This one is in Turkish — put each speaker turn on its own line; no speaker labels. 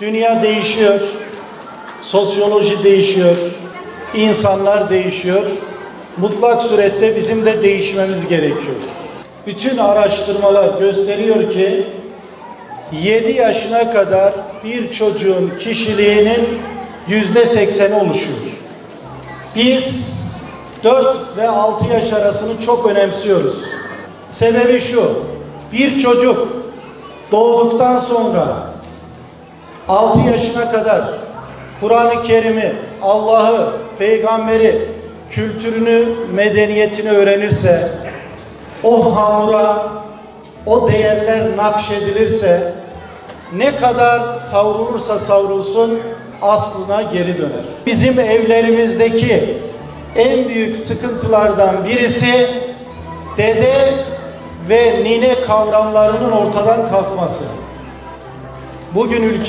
Dünya değişiyor, sosyoloji değişiyor, insanlar değişiyor. Mutlak surette bizim de değişmemiz gerekiyor. Bütün araştırmalar gösteriyor ki 7 yaşına kadar bir çocuğun kişiliğinin yüzde sekseni oluşuyor. Biz 4 ve 6 yaş arasını çok önemsiyoruz. Sebebi şu, bir çocuk doğduktan sonra 6 yaşına kadar Kur'an-ı Kerim'i, Allah'ı, peygamberi, kültürünü, medeniyetini öğrenirse, o hamura, o değerler nakşedilirse, ne kadar savrulursa savrulsun aslına geri döner. Bizim evlerimizdeki en büyük sıkıntılardan birisi dede ve nine kavramlarının ortadan kalkması. Bugün ülke